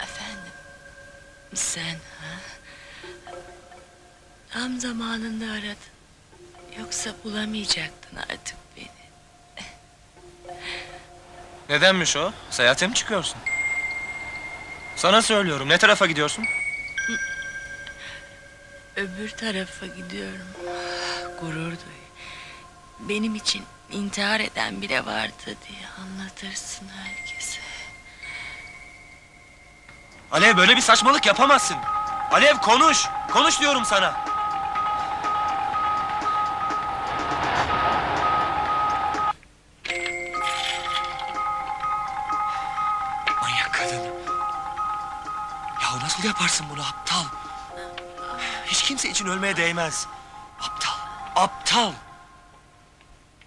Efendim, sen ha? Tam zamanında aradın. Yoksa bulamayacaktın artık beni. Nedenmiş o? Seyahate mi çıkıyorsun? Sana söylüyorum. Ne tarafa gidiyorsun? Öbür tarafa gidiyorum. Gurur duy. Benim için intihar eden bile vardı diye anlatırsın herkese. Alev böyle bir saçmalık yapamazsın. Alev konuş. Konuş diyorum sana. Manyak kadın. Ya nasıl yaparsın bunu aptal? Hiç kimse için ölmeye değmez. Aptal. Aptal.